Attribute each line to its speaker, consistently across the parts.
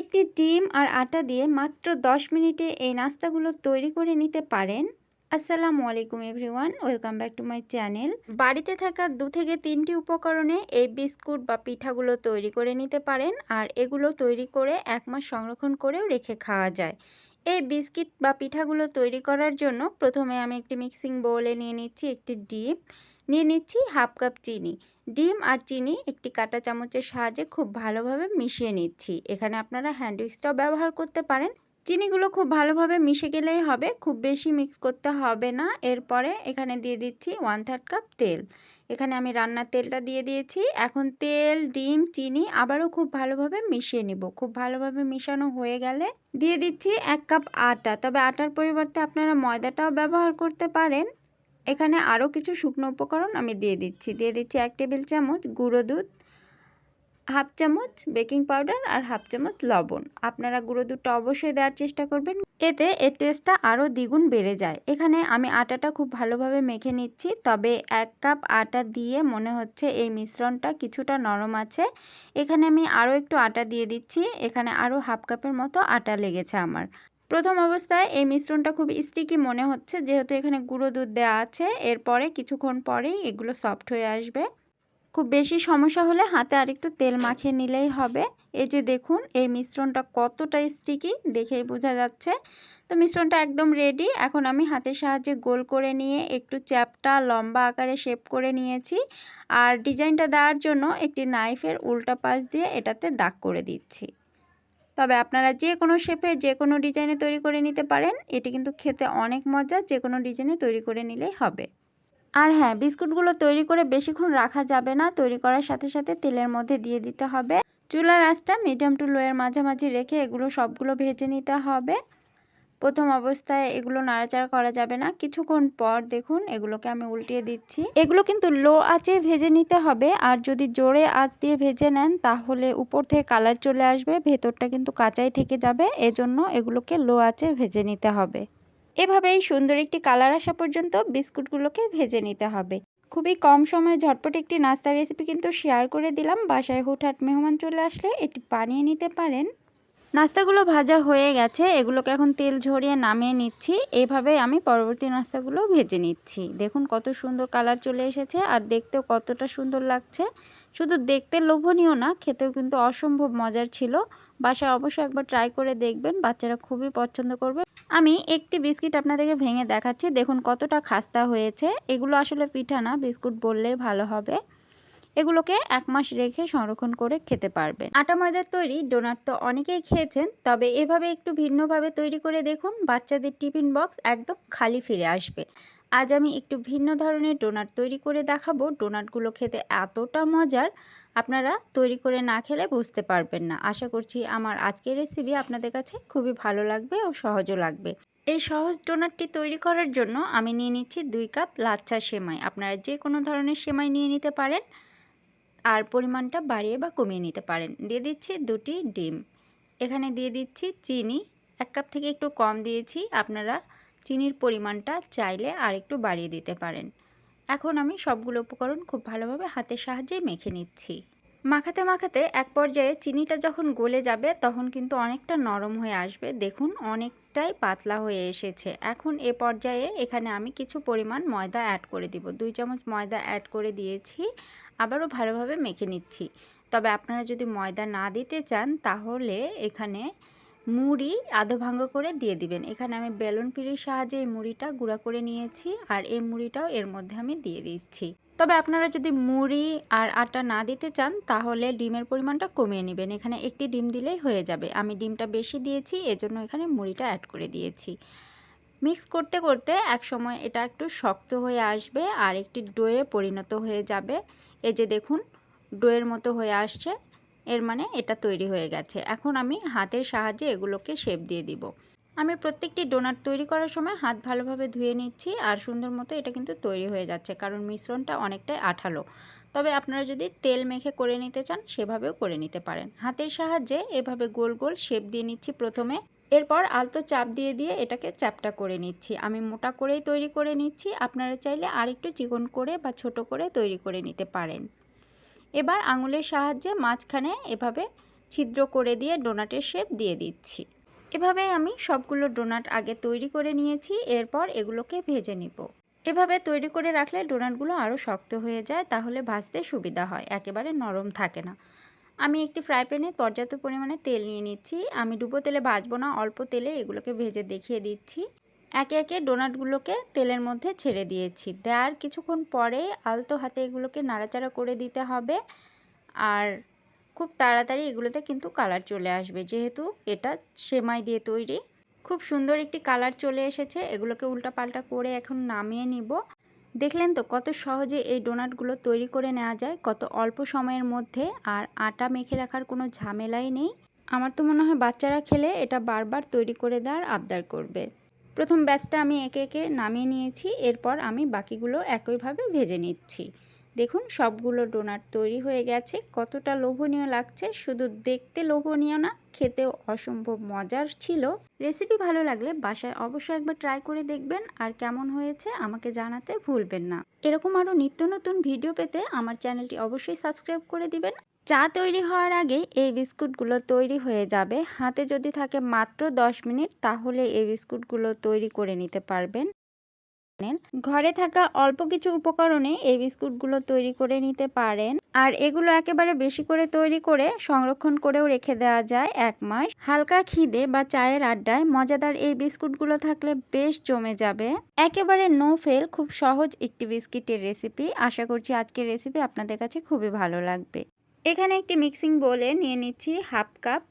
Speaker 1: একটি ডিম আর আটা দিয়ে মাত্র 10 মিনিটে এই নাস্তাগুলো তৈরি করে নিতে পারেন। আসসালামু আলাইকুম everyone, welcome back to my channel. বাড়িতে থাকা দু থেকে তিনটি উপকরণে এই বিস্কুট বা পিঠাগুলো তৈরি করে নিতে পারেন, আর এগুলো তৈরি করে এক মাস সংরক্ষণ করেও রেখে খাওয়া যায়। এই বিস্কিট বা পিঠাগুলো তৈরি করার জন্য প্রথমে আমি একটি মিক্সিং বোলে নিয়ে নিচ্ছি একটি ডিম। নিয়ে নিচ্ছি হাফ কাপ চিনি। ডিম আর চিনি একটি কাঁটা চামচের সাহায্যে খুব ভালোভাবে মিশিয়ে নিচ্ছি। এখানে আপনারা হ্যান্ড উইক্সটাও ব্যবহার করতে পারেন। চিনিগুলো খুব ভালোভাবে মিশে গেলেই হবে। খুব বেশি মিক্স করতে হবে না। এরপরে এখানে দিয়ে দিচ্ছি ওয়ান থার্ড কাপ তেল। এখানে আমি রান্নার তেলটা দিয়ে দিয়েছি। এখন তেল, ডিম, চিনি আবারও খুব ভালোভাবে মিশিয়ে নিব। খুব ভালোভাবে মিশানো হয়ে গেলে দিয়ে দিচ্ছি এক কাপ আটা। তবে আটার পরিবর্তে আপনারা ময়দাটাও ব্যবহার করতে পারেন। এখানে আরও কিছু শুকনো উপকরণ আমি দিয়ে দিচ্ছি। দিয়ে দিচ্ছি এক টেবিল চামচ গুঁড়ো দুধ হাফ চামচ বেকিং পাউডার আর হাফ চামচ লবণ। আপনারা গুঁড়ো দুধটা অবশ্যই দেওয়ার চেষ্টা করবেন। এতে এর টেস্টটা আরও দ্বিগুণ বেড়ে যায়। এখানে আমি আটাটা খুব ভালোভাবে মেখে নিচ্ছি, তবে এক কাপ আটা দিয়ে মনে হচ্ছে এই মিশ্রণটা কিছুটা নরম আছে। এখানে আমি আরও একটু আটা দিয়ে দিচ্ছি। এখানে আরও হাফ কাপের মতো আটা লেগেছে আমার। প্রথম অবস্থায় এই মিশ্রণটা খুব স্টিকি মনে হচ্ছে, যেহেতু এখানে গুঁড়ো দুধ দেওয়া আছে। এরপরে কিছুক্ষণ পরেই এগুলো সফট হয়ে আসবে। খুব বেশি সমস্যা হলে হাতে আরেকটু তেল মাখিয়ে নিলেই হবে। এই যে দেখুন, এই মিশ্রণটা কতটা স্টিকি দেখেই বোঝা যাচ্ছে। তো মিশ্রণটা একদম রেডি এখন আমি হাতের সাহায্যে গোল করে নিয়ে একটু চ্যাপটা লম্বা আকারে শেপ করে নিয়েছি। আর ডিজাইনটা দেওয়ার জন্য একটি নাইফের উল্টা পাশ দিয়ে এটাতে দাগ করে দিচ্ছি। তবে আপনারা যে কোনো শেপে যে কোনো ডিজাইনে তৈরি করে নিতে পারেন। এটি কিন্তু খেতে অনেক মজা, যে কোনো ডিজাইনে তৈরি করে নিলেই হবে। আর হ্যাঁ বিস্কুটগুলো তৈরি করে বেশিক্ষণ রাখা যাবে না। তৈরি করার সাথে সাথে তেলের মধ্যে দিয়ে দিতে হবে। চুলার আঁচটা মিডিয়াম টু লোয়ের মাঝামাঝি রেখে এগুলো সবগুলো ভেজে নিতে হবে। প্রথম অবস্থায় এগুলো নাড়াচাড়া করা যাবে না। কিছুক্ষণ পর দেখুন এগুলোকে আমি উল্টিয়ে দিচ্ছি। এগুলো কিন্তু লো আঁচে ভেজে নিতে হবে। আর যদি জোরে আঁচ দিয়ে ভেজে নেন, তাহলে উপর থেকে কালার চলে আসবে। ভেতরটা কিন্তু কাঁচাই থেকে যাবে। এজন্য এগুলোকে লো আঁচে ভেজে নিতে হবে। এভাবেই সুন্দর একটি কালার আসা পর্যন্ত বিস্কুটগুলোকে ভেজে নিতে হবে। খুবই কম সময়ে ঝটপট একটি নাস্তার রেসিপি কিন্তু শেয়ার করে দিলাম। বাসায় হুটহাট মেহমান চলে আসলে এটি বানিয়ে নিতে পারেন। নাস্তাগুলো ভাজা হয়ে গেছে। এগুলোকে এখন তেল ঝরিয়ে নামিয়ে নিচ্ছি। এইভাবে আমি পরবর্তী নাস্তাগুলো ভেজে নিচ্ছি। দেখুন কত সুন্দর কালার চলে এসেছে আর দেখতেও কতটা সুন্দর লাগছে। শুধু দেখতে লোভনীয় না, খেতেও কিন্তু অসম্ভব মজার ছিল। বাসায় অবশ্যই একবার ট্রাই করে দেখবেন, বাচ্চারা খুবই পছন্দ করবে। আমি একটি বিস্কিট আপনাদেরকে ভেঙে দেখাচ্ছি, দেখুন কতটা খাস্তা হয়েছে। এগুলো আসলে পিঠা না, বিস্কুট বললেই ভালো হবে। এগুলোকে এক মাস রেখে সংরক্ষণ করে খেতে পারবেন। আটা ময়দার তৈরি ডোনাট তো অনেকেই খেয়েছেন, তবে এভাবে একটু ভিন্নভাবে তৈরি করে দেখুন, বাচ্চাদের টিফিন বক্স একদম খালি ফিরে আসবে। আজ আমি একটু ভিন্ন ধরনের ডোনাট তৈরি করে দেখাবো। ডোনাটগুলো খেতে এতটা মজার আপনারা তৈরি করে না খেলে বুঝতে পারবেন না। আশা করছি আমার আজকের রেসিপি আপনাদের কাছে খুবই ভালো লাগবে ও সহজও লাগবে। এই সহজ ডোনারটি তৈরি করার জন্য আমি নিয়ে নিচ্ছি দুই কাপ লাচ্ছা সেমাই। আপনারা যে কোনো ধরনের সেমাই নিয়ে নিতে পারেন, আর পরিমাণটা বাড়িয়ে বা কমিয়ে নিতে পারেন। দিয়ে দিচ্ছি দুটি ডিম। এখানে দিয়ে দিচ্ছি চিনি। এক কাপ থেকে একটু কম দিয়েছি। আপনারা চিনির পরিমাণটা চাইলে আর একটু বাড়িয়ে দিতে পারেন। এখন আমি সবগুলো উপকরণ খুব ভালোভাবে হাতের সাহায্যে মেখে নিচ্ছি। মাখাতে মাখাতে এক পর্যায়ে চিনিটা যখন গলে যাবে, তখন কিন্তু অনেকটা নরম হয়ে আসবে। দেখুন, অনেকটাই পাতলা হয়ে এসেছে। এখন এ পর্যায়ে এখানে আমি কিছু পরিমাণ ময়দা অ্যাড করে দিব। দুই চামচ ময়দা অ্যাড করে দিয়েছি, আবারও ভালোভাবে মেখে নিচ্ছি। তবে আপনারা যদি ময়দা না দিতে চান, তাহলে এখানে মুড়ি আধো ভাঙ্গ করে দিয়ে দিবেন। এখানে আমি বেলুন পিড়ির সাহায্যে এই মুড়িটা গুঁড়া করে নিয়েছি আর এই মুড়িটাও এর মধ্যে আমি দিয়ে দিচ্ছি। তবে আপনারা যদি মুড়ি আর আটা না দিতে চান, তাহলে ডিমের পরিমাণটা কমিয়ে নেবেন। এখানে একটি ডিম দিলেই হয়ে যাবে। আমি ডিমটা বেশি দিয়েছি, এজন্য এখানে মুড়িটা অ্যাড করে দিয়েছি। মিক্স করতে করতে এক সময় এটা একটু শক্ত হয়ে আসবে আর একটি ডোয়ে পরিণত হয়ে যাবে। এই যে দেখুন ডোয়ের মতো হয়ে আসছে। এর মানে এটা তৈরি হয়ে গেছে। এখন আমি হাতের সাহায্যে এগুলোকে শেপ দিয়ে দিব। আমি প্রত্যেকটি ডোনাট তৈরি করার সময় হাত ভালোভাবে ধুয়ে নিচ্ছি আর সুন্দর মতো এটা কিন্তু তৈরি হয়ে যাচ্ছে, কারণ মিশ্রণটা অনেকটাই আঠালো। তবে আপনারা যদি তেল মেখে করে নিতে চান, সেভাবেও করে নিতে পারেন। হাতের সাহায্যে এভাবে গোল গোল শেপ দিয়ে নিচ্ছি প্রথমে। এরপর আলতো চাপ দিয়ে দিয়ে এটাকে চ্যাপটা করে নিচ্ছি। আমি মোটা করেই তৈরি করে নিচ্ছি। আপনারা চাইলে আরেকটু চিকন করে বা ছোট করে তৈরি করে নিতে পারেন। এবার আঙুলের সাহায্যে মাঝখানে এভাবে ছিদ্র করে দিয়ে ডোনাটের শেপ দিয়ে দিচ্ছি। এভাবে আমি সবগুলো ডোনাট আগে তৈরি করে নিয়েছি, এরপর এগুলোকে ভেজে নিব। এভাবে তৈরি করে রাখলে ডোনাটগুলো আরও শক্ত হয়ে যায়, তাহলে ভাজতে সুবিধা হয়, একেবারে নরম থাকে না। আমি একটি ফ্রাই প্যানে পর্যাপ্ত পরিমাণে তেল নিয়ে নিচ্ছি। আমি ডুবো তেলে ভাজবো না, অল্প তেলে এগুলোকে ভেজে দেখিয়ে দিচ্ছি। একে একে ডোনাটগুলোকে তেলের মধ্যে ছেড়ে দিয়েছি। দেওয়ার কিছুক্ষণ পরে আলতো হাতে এগুলোকে নাড়াচাড়া করে দিতে হবে আর খুব তাড়াতাড়ি এগুলোতে কিন্তু কালার চলে আসবে, যেহেতু এটা সেমাই দিয়ে তৈরি। খুব সুন্দর একটি কালার চলে এসেছে, এগুলোকে উল্টা পাল্টা করে এখন নামিয়ে নিব। দেখলেন তো কত সহজে এই ডোনাটগুলো তৈরি করে নেওয়া যায়, কত অল্প সময়ের মধ্যে আর আটা মেখে রাখার কোনো ঝামেলাই নেই। আমার তো মনে হয় বাচ্চারা খেলে এটা বারবার তৈরি করে দেওয়ার আবদার করবে। প্রথম ব্যাচটা আমি একে একে নামিয়ে নিয়েছি, এরপর আমি বাকিগুলো একইভাবে ভেজে নিচ্ছি। দেখুন, সবগুলো ডোনাট তৈরি হয়ে গেছে। কতটা লোভনীয় লাগছে। শুধু দেখতে লোভনীয় না, খেতেও অসম্ভব মজার ছিল। রেসিপি ভালো লাগলে বাসায় অবশ্যই একবার ট্রাই করে দেখবেন। আর কেমন হয়েছে আমাকে জানাতে ভুলবেন না। এরকম আরও নিত্য নতুন ভিডিও পেতে আমার চ্যানেলটি অবশ্যই সাবস্ক্রাইব করে দিবেন। চা তৈরি হওয়ার আগে এই বিস্কুটগুলো তৈরি হয়ে যাবে। হাতে যদি থাকে মাত্র 10 মিনিট, তাহলে এই বিস্কুটগুলো তৈরি করে নিতে পারবেন। ঘরে থাকা অল্প কিছু উপকরণে এই বিস্কুটগুলো তৈরি করে নিতে পারেন। আর এগুলো একেবারে বেশি করে তৈরি করে সংরক্ষণ করেও রেখে দেওয়া যায় এক মাস। হালকা খিদে বা চায়ের আড্ডায় মজাদার এই বিস্কুটগুলো থাকলে বেশ জমে যাবে। একেবারে নো ফেল, খুব সহজ একটি বিস্কিটের রেসিপি। আশা করছি আজকের রেসিপি আপনাদের কাছে খুবই ভালো লাগবে। এখানে একটি মিক্সিং বোলে নিয়ে নিচ্ছি হাফ কাপ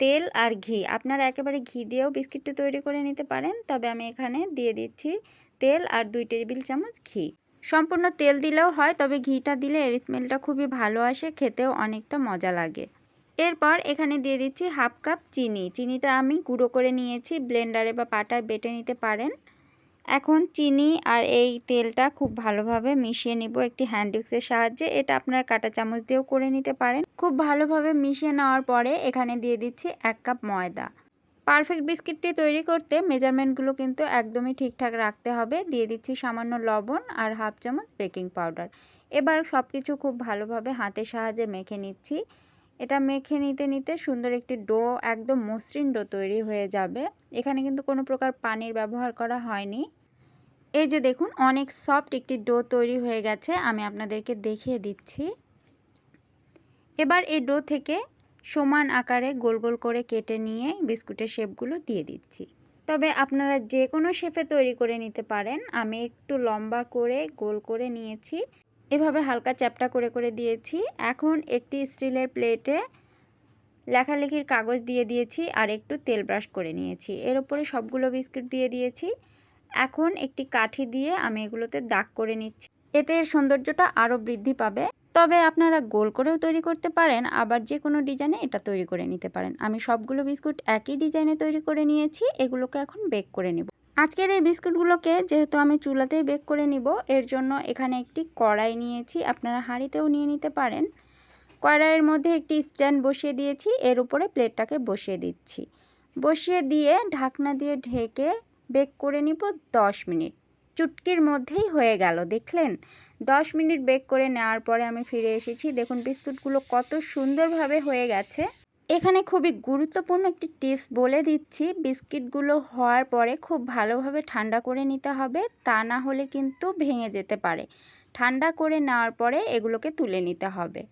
Speaker 1: তেল আর ঘি। আপনারা একেবারে ঘি দিয়েও বিস্কিটটা তৈরি করে নিতে পারেন, তবে আমি এখানে দিয়ে দিচ্ছি তেল আর দুই টেবিল চামচ ঘি। সম্পূর্ণ তেল দিলেও হয়, তবে ঘিটা দিলে এর স্মেলটা খুবই ভালো আসে, খেতেও অনেকটা মজা লাগে। এরপর এখানে দিয়ে দিচ্ছি হাফ কাপ চিনি। চিনিটা আমি গুঁড়ো করে নিয়েছি ব্লেন্ডারে বা পাটায় বেটে নিতে পারেন। এখন চিনি আর এই তেলটা খুব ভালোভাবে মিশিয়ে নিব একটি হ্যান্ডউক্সের সাহায্যে। এটা আপনার কাটা চামচ দিয়েও করে নিতে পারেন। খুব ভালোভাবে মিশিয়ে নেওয়ার পরে এখানে দিয়ে দিচ্ছি এক কাপ ময়দা। পারফেক্ট বিস্কিটটি তৈরি করতে মেজারমেন্টগুলো কিন্তু একদমই ঠিকঠাক রাখতে হবে। দিয়ে দিচ্ছি সামান্য লবণ আর হাফ চামচ বেকিং পাউডার এবার সব কিছু খুব ভালোভাবে হাতের সাহায্যে মেখে নিচ্ছি। এটা মেখে নিতে নিতে সুন্দর একটি ডো, একদম মসৃণ ডো তৈরি হয়ে যাবে। এখানে কিন্তু কোনো প্রকার পানির ব্যবহার করা হয়নি। এই যে দেখুন, অনেক সফট একটি ডো তৈরি হয়ে গেছে, আমি আপনাদেরকে দেখিয়ে দিচ্ছি। এবার এই ডো থেকে সমান আকারে গোল গোল করে কেটে নিয়ে বিস্কুটের শেপগুলো দিয়ে দিচ্ছি। তবে আপনারা যে কোনো শেপে তৈরি করে নিতে পারেন। আমি একটু লম্বা করে গোল করে নিয়েছি। এভাবে হালকা চ্যাপটা করে করে দিয়েছি। এখন একটি স্টিলের প্লেটে লেখালেখির কাগজ দিয়ে দিয়েছি আর একটু তেল ব্রাশ করে নিয়েছি। এর উপরে সবগুলো বিস্কুট দিয়ে দিয়েছি। এখন একটি কাঠি দিয়ে আমি এগুলোতে দাগ করে নিচ্ছি। এতে এর সৌন্দর্যটা আরও বৃদ্ধি পাবে। তবে আপনারা গোল করেও তৈরি করতে পারেন, আবার যে কোনো ডিজাইনে এটা তৈরি করে নিতে পারেন। আমি সবগুলো বিস্কুট একই ডিজাইনে তৈরি করে নিয়েছি, এগুলোকে এখন বেক করে নেব। আজকের এই বিস্কুটগুলোকে যেহেতু আমি চুলাতেই বেক করে নিব, এর জন্য এখানে একটি কড়াই নিয়েছি, আপনারা হাঁড়িতেও নিয়ে নিতে পারেন। কড়াইয়ের মধ্যে একটি স্ট্যান্ড বসিয়ে দিয়েছি, এর উপরে প্লেটটাকে বসিয়ে দিচ্ছি। বসিয়ে দিয়ে ঢাকনা দিয়ে ঢেকে বেক করে নিব দশ মিনিট। চুটকির মধ্যেই হয়ে গেল, দেখলেন? দশ মিনিট বেক করে নেওয়ার পরে আমি ফিরে এসেছি। দেখুন, বিস্কুটগুলো কত সুন্দরভাবে হয়ে গেছে। এখানে খুবই গুরুত্বপূর্ণ একটি টিপস বলে দিচ্ছি। বিস্কিটগুলো হওয়ার পরে খুব ভালোভাবে ঠান্ডা করে নিতে হবে। তা না হলে কিন্তু ভেঙে যেতে পারে। ঠান্ডা করে নেওয়ার পরে এগুলোকে তুলে নিতে হবে।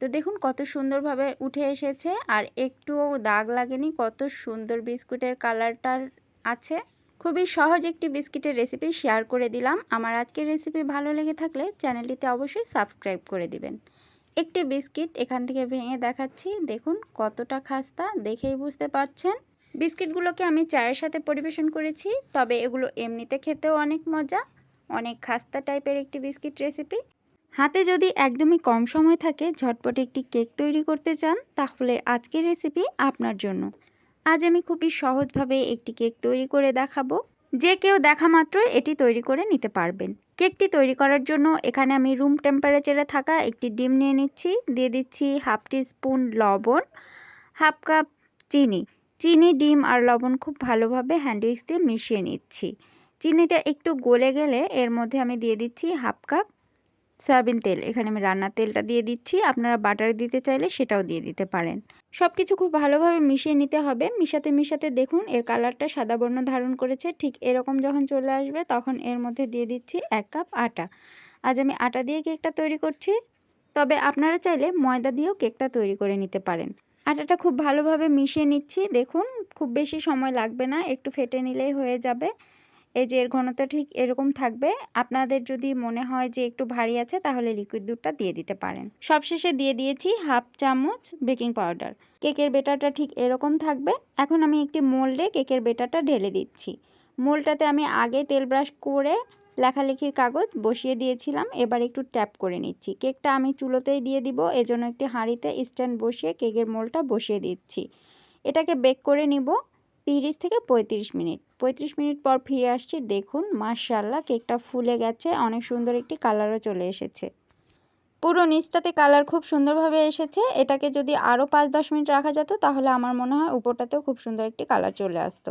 Speaker 1: তো দেখুন কত সুন্দরভাবে উঠে এসেছে। আর একটুও দাগ লাগেনি। কত সুন্দর বিস্কুটের কালারটার আছে। খুবই সহজ একটি বিস্কিটের রেসিপি শেয়ার করে দিলাম। আমার আজকের রেসিপি ভালো লেগে থাকলে চ্যানেলটিতে অবশ্যই সাবস্ক্রাইব করে দিবেন। একটি বিস্কিট এখান থেকে ভেঙে দেখাচ্ছি। দেখুন কতটা খাস্তা, দেখেই বুঝতে পারছেন। বিস্কিটগুলোকে আমি চায়ের সাথে পরিবেশন করেছি, তবে এগুলো এমনিতে খেতেও অনেক মজা। অনেক খাস্তা টাইপের একটি বিস্কিট রেসিপি। হাতে যদি একদমই কম সময় থাকে, ঝটপট একটি কেক তৈরি করতে চান, তাহলে আজকের রেসিপি আপনার জন্য। আজ আমি খুবই সহজভাবে একটি কেক তৈরি করে দেখাবো। যে কেউ দেখা মাত্রই এটি তৈরি করে নিতে পারবেন। কেকটি তৈরি করার জন্য এখানে আমি রুম টেম্পারেচারে থাকা একটি ডিম নিয়ে নিচ্ছি। দিয়ে দিচ্ছি হাফ টি স্পুন লবণ হাফ কাপ চিনি। চিনি, ডিম আর লবণ খুব ভালোভাবে হ্যান্ডউইক্স দিয়ে মিশিয়ে নিচ্ছি। চিনিটা একটু গলে গেলে এর মধ্যে আমি দিয়ে দিচ্ছি হাফ কাপ সয়াবিন তেল। এখানে আমি রান্নার তেলটা দিয়ে দিচ্ছি। আপনারা বাটার দিতে চাইলে সেটাও দিয়ে দিতে পারেন। সব কিছু খুব ভালোভাবে মিশিয়ে নিতে হবে। মিশাতে মিশাতে দেখুন, এর কালারটা সাদা বর্ণ ধারণ করেছে। ঠিক এরকম যখন চলে আসবে তখন এর মধ্যে দিয়ে দিচ্ছি এক কাপ আটা। আজ আমি আটা দিয়ে কেকটা তৈরি করছি। তবে আপনারা চাইলে ময়দা দিয়েও কেকটা তৈরি করে নিতে পারেন। আটাটা খুব ভালোভাবে মিশিয়ে নিচ্ছি। দেখুন, খুব বেশি সময় লাগবে না। একটু ফেটে নিলেই হয়ে যাবে। এই যে এর ঘনত্ব ঠিক এরকম থাকবে, আপনাদের যদি মনে হয় যে একটু ভারী আছে তাহলে লিকুইড দুধটা দিয়ে দিতে পারেন। সবশেষে দিয়ে দিয়েছি হাফ চামচ বেকিং পাউডার কেকের বেটারটা ঠিক এরকম থাকবে। এখন আমি একটি মোল্ডে কেকের বেটারটা ঢেলে দিচ্ছি। মোলটাতে আমি আগে তেল ব্রাশ করে লেখালেখির কাগজ বসিয়ে দিয়েছিলাম, এবার একটু ট্যাপ করে নিচ্ছি। কেকটা আমি চুলোতেই দিয়ে দিব, এজন্য একটি হাঁড়িতে স্ট্যান্ড বসিয়ে কেকের মোলটা বসিয়ে দিচ্ছি। এটাকে বেক করে নিব। তিরিশ থেকে পঁয়ত্রিশ মিনিট। পঁয়ত্রিশ মিনিট পর ফিরে আসছি, দেখুন মার্শাল্লাহ কেকটা ফুলে গেছে, অনেক সুন্দর একটি কালারও চলে এসেছে। পুরো নিচটাতে কালার খুব সুন্দরভাবে এসেছে। এটাকে যদি আরও পাঁচ দশ মিনিট রাখা যেত, তাহলে আমার মনে হয় উপরটাতেও খুব সুন্দর একটি কালার চলে আসতো।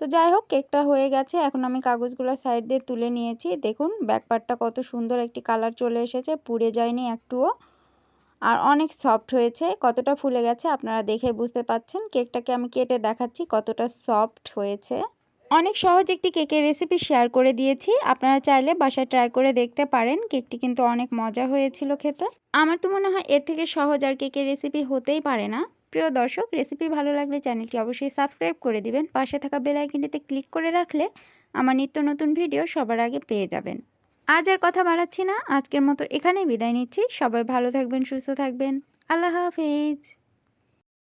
Speaker 1: তো যাই হোক, কেকটা হয়ে গেছে। এখন আমি কাগজগুলো সাইড দিয়ে তুলে নিয়েছি। দেখুন ব্যাকপার্টটা কত সুন্দর একটি কালার চলে এসেছে, পুড়ে যায়নি একটুও। আর অনেক সফট হয়েছে, কতটা ফুলে গেছে আপনারা দেখে বুঝতে পাচ্ছেন। কেকটাকে আমি কেটে দেখাচ্ছি কতটা সফট হয়েছে। অনেক সহজ একটি কেকের রেসিপি শেয়ার করে দিয়েছি। আপনারা চাইলে বাসায় ট্রাই করে দেখতে পারেন। কেকটি কিন্তু অনেক মজা হয়েছিল খেতে। আমার তো মনে হয় এর থেকে সহজ আর কেকের রেসিপি হতেই পারে না। প্রিয় দর্শক, রেসিপি ভালো লাগলে চ্যানেলটি অবশ্যই সাবস্ক্রাইব করে দিবেন। পাশে থাকা বেল আইকনটিতে ক্লিক করে রাখলে আমার নিত্য নতুন ভিডিও সবার আগে পেয়ে যাবেন। আজ আর কথা বাড়াচ্ছি না। আজকের মতো এখানেই বিদায় নিচ্ছি। সবাই ভালো থাকবেন, সুস্থ থাকবেন। আল্লাহ হাফিজ।